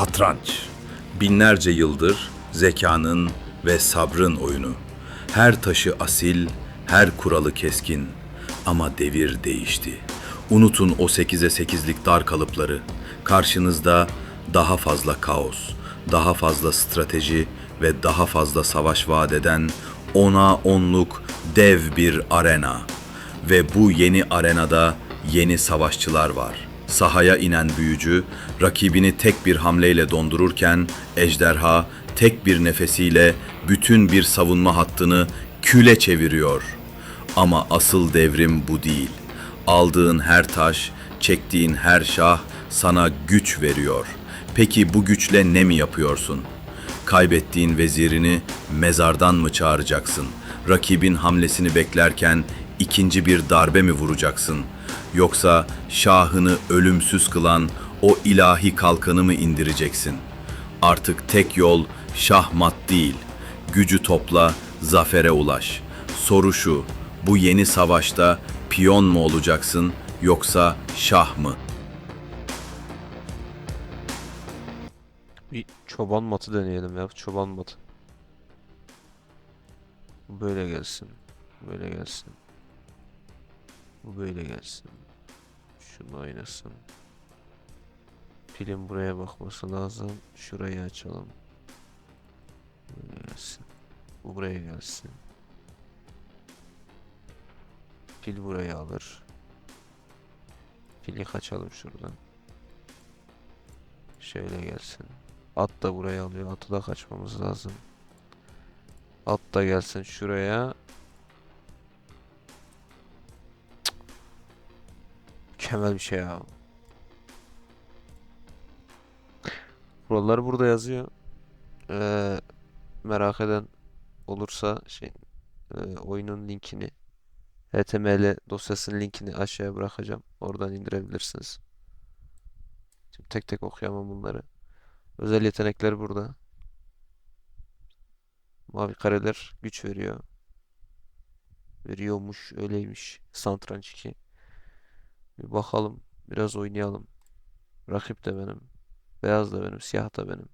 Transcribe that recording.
Satranç. Binlerce yıldır zekanın ve sabrın oyunu. Her taşı asil, her kuralı keskin. Ama devir değişti. Unutun o 8'e 8'lik dar kalıpları. Karşınızda daha fazla kaos, daha fazla strateji ve daha fazla savaş vaat eden ona onluk dev bir arena. Ve bu yeni arenada yeni savaşçılar var. Sahaya inen büyücü rakibini tek bir hamleyle dondururken ejderha tek bir nefesiyle bütün bir savunma hattını küle çeviriyor. Ama asıl devrim bu değil. Aldığın her taş, çektiğin her şah sana güç veriyor. Peki bu güçle ne mi yapıyorsun? Kaybettiğin vezirini mezardan mı çağıracaksın? Rakibin hamlesini beklerken ikinci bir darbe mi vuracaksın? Yoksa şahını ölümsüz kılan o ilahi kalkanı mı indireceksin? Artık tek yol şahmat değil. Gücü topla, zafere ulaş. Soru şu, bu yeni savaşta piyon mu olacaksın yoksa şah mı? Bir çoban matı deneyelim ya. Çoban matı. Böyle gelsin. Böyle gelsin. Bu böyle gelsin. Şunu oynasın. Pilin buraya bakması lazım. Şurayı açalım. Böyle gelsin. Bu buraya gelsin. Pil buraya alır. Pili kaçalım şuradan. Şöyle gelsin. At da buraya alıyor. Atı da kaçmamız lazım. At da gelsin şuraya. Mükemmel bir şey ya. Buralar burada yazıyor. Ee, merak eden olursa şey e, oyunun linkini HTML dosyasının linkini aşağıya bırakacağım. Oradan indirebilirsiniz. Şimdi tek tek okuyamam bunları. Özel yetenekler burada. Mavi kareler güç veriyor. Veriyormuş, öyleymiş. Satranç 2. Bir bakalım, biraz oynayalım. Rakip de benim. Beyaz da benim, siyah da benim.